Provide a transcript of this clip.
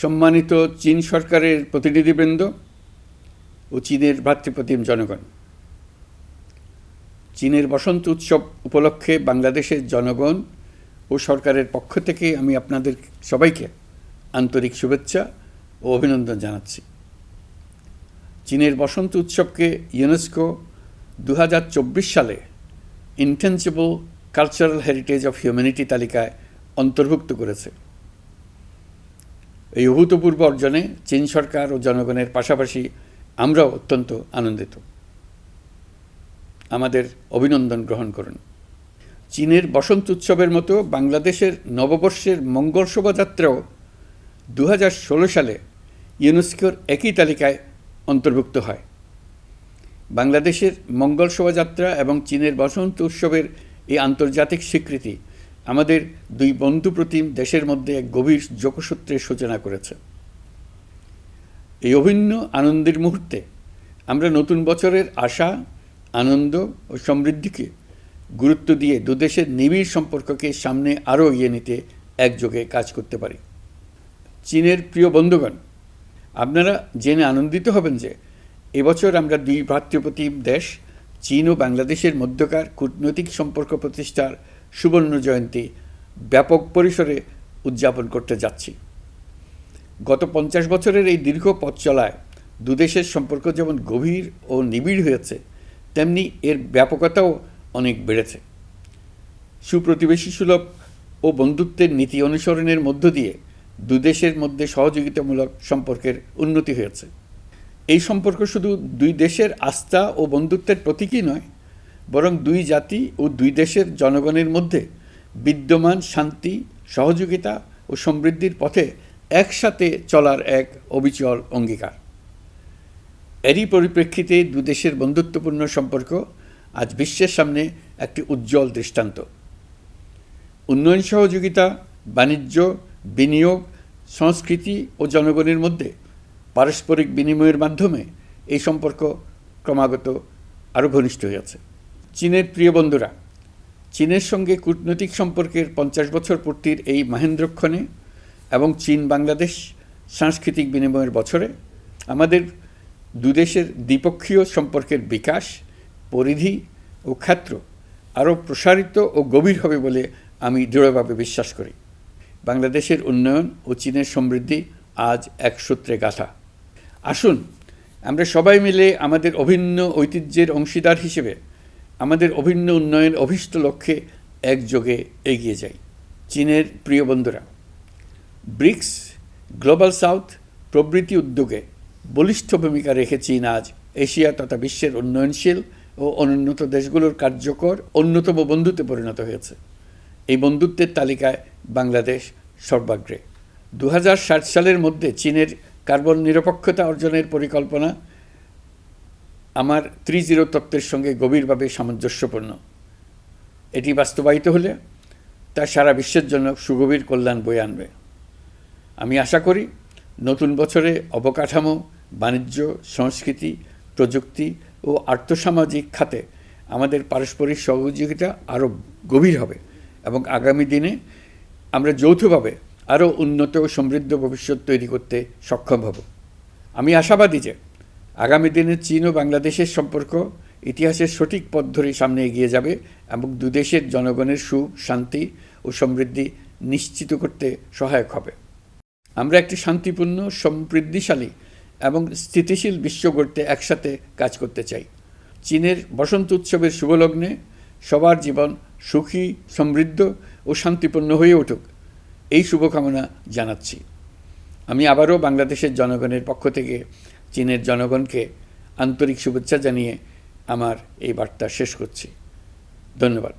সম্মানিত চীন সরকারের প্রতিনিধিবৃন্দ ও চীনের ভ্রাতৃপ্রতিম জনগণ। চীনের বসন্ত উৎসব উপলক্ষে বাংলাদেশের জনগণ ও সরকারের পক্ষ থেকে আমি আপনাদের সবাইকে আন্তরিক শুভেচ্ছা ও অভিনন্দন জানাচ্ছি। চীনের বসন্ত উৎসবকে ইউনেস্কো দু হাজার চব্বিশ সালে intangible cultural heritage of humanity তালিকায় অন্তর্ভুক্ত করেছে। এই অভূতপূর্ব অর্জনে চীন সরকার ও জনগণের পাশাপাশি আমরাও অত্যন্ত আনন্দিত। আমাদের অভিনন্দন গ্রহণ করুন। চীনের বসন্ত উৎসবের মতো বাংলাদেশের নববর্ষের মঙ্গল শোভাযাত্রাও দু হাজার ষোলো সালে ইউনেস্কোর একই তালিকায় অন্তর্ভুক্ত হয়। বাংলাদেশের মঙ্গল শোভাযাত্রা এবং চীনের বসন্ত উৎসবের এই আন্তর্জাতিক স্বীকৃতি আমাদের দুই বন্ধু প্রতিম দেশের মধ্যে এক গভীর যোগসূত্রের সূচনা করেছে। এই অভিন্ন আনন্দের মুহূর্তে আমরা নতুন বছরের আশা, আনন্দ ও সমৃদ্ধিকে গুরুত্ব দিয়ে দুদেশের নিবিড় সম্পর্ককে সামনে আরও এগিয়ে নিতে একযোগে কাজ করতে পারি। চীনের প্রিয় বন্ধুগণ, আপনারা জেনে আনন্দিত হবেন যে এবছর আমরা দুই ভ্রাতৃপ্রতিম দেশ, চীন ও বাংলাদেশের মধ্যকার কূটনৈতিক সম্পর্ক প্রতিষ্ঠার সুবর্ণ জয়ন্তী ব্যাপক পরিসরে উদযাপন করতে যাচ্ছি। গত পঞ্চাশ বছরের এই দীর্ঘ পথ চলায় দুদেশের সম্পর্ক যেমন গভীর ও নিবিড় হয়েছে, তেমনি এর ব্যাপকতাও অনেক বেড়েছে। সুপ্রতিবেশী সুলভ ও বন্ধুত্বের নীতি অনুসরণের মধ্য দিয়ে দুদেশের মধ্যে সহযোগিতামূলক সম্পর্কের উন্নতি হয়েছে। এই সম্পর্ক শুধু দুই দেশের আস্থা ও বন্ধুত্বের প্রতীকই নয় বরং দুই জাতি ও দুই দেশের জনগণের মধ্যে বিদ্যমান শান্তি, সহযোগিতা ও সমৃদ্ধির পথে একসাথে চলার এক অবিচল অঙ্গীকার। এরই পরিপ্রেক্ষিতে দুদেশের বন্ধুত্বপূর্ণ সম্পর্ক আজ বিশ্বের সামনে একটি উজ্জ্বল দৃষ্টান্ত। উন্নয়ন সহযোগিতা, বাণিজ্য, বিনিয়োগ, সংস্কৃতি ও জনগণের মধ্যে পারস্পরিক বিনিময়ের মাধ্যমে এই সম্পর্ক ক্রমাগত আরও ঘনিষ্ঠ হয়েছে চীনের প্রিয় বন্ধুরা, চীনের সঙ্গে কূটনৈতিক সম্পর্কের পঞ্চাশ বছর পূর্তির এই মহেন্দ্রক্ষণে এবং চীন বাংলাদেশ সাংস্কৃতিক বিনিময়ের বছরে আমাদের দুদেশের দ্বিপক্ষীয় সম্পর্কের বিকাশ, পরিধি ও ক্ষেত্র আরও প্রসারিত ও গভীর হবে বলে আমি দৃঢ়ভাবে বিশ্বাস করি। বাংলাদেশের উন্নয়ন ও চীনের সমৃদ্ধি আজ এক সূত্রে গাথা। আসুন, আমরা সবাই মিলে আমাদের অভিন্ন ঐতিহ্যের অংশীদার হিসেবে আমাদের অভিন্ন উন্নয়ন, অভীষ্ট লক্ষ্যে একযোগে এগিয়ে যাই। চীনের প্রিয় বন্ধুরা, ব্রিক্স গ্লোবাল সাউথ প্রভৃতি উদ্যোগে বলিষ্ঠ ভূমিকা রেখে চীন আজ এশিয়া তথা বিশ্বের উন্নয়নশীল ও অনুন্নত দেশগুলোর কার্যকর অন্যতম বন্ধুতে পরিণত হয়েছে। এই বন্ধুত্বের তালিকায় বাংলাদেশ সর্বাগ্রে। দু সালের মধ্যে চীনের কার্বন নিরপেক্ষতা অর্জনের পরিকল্পনা আমার ত্রি জিরো তত্ত্বের সঙ্গে গভীরভাবে সামঞ্জস্যপূর্ণ। এটি বাস্তবায়িত হলে তা সারা বিশ্বের জন্য সুগভীর কল্যাণ বয়ে আনবে। আমি আশা করি নতুন বছরে অবকাঠামো, বাণিজ্য, সংস্কৃতি, প্রযুক্তি ও আর্থসামাজিক খাতে আমাদের পারস্পরিক সহযোগিতা আরও গভীর হবে এবং আগামী দিনে আমরা যৌথভাবে আরও উন্নত ও সমৃদ্ধ ভবিষ্যৎ তৈরি করতে সক্ষম হব। আমি আশাবাদী যে আগামী দিনে চীন ও বাংলাদেশের সম্পর্ক ইতিহাসের সঠিক পথ ধরে সামনে এগিয়ে যাবে এবং দুদেশের জনগণের সুখ, শান্তি ও সমৃদ্ধি নিশ্চিত করতে সহায়ক হবে। আমরা একটি শান্তিপূর্ণ, সমৃদ্ধিশালী এবং স্থিতিশীল বিশ্ব গড়তে একসাথে কাজ করতে চাই। চীনের বসন্ত উৎসবের শুভলগ্নে সবার জীবন সুখী, সমৃদ্ধ ও শান্তিপূর্ণ হয়ে উঠুক। এই শুভকামনা জানাচ্ছি। আমি আবারও বাংলাদেশের জনগণের পক্ষ থেকে চীনের জনগণকে আন্তরিক শুভেচ্ছা জানিয়ে আমার এই বার্তা শেষ করছি। ধন্যবাদ।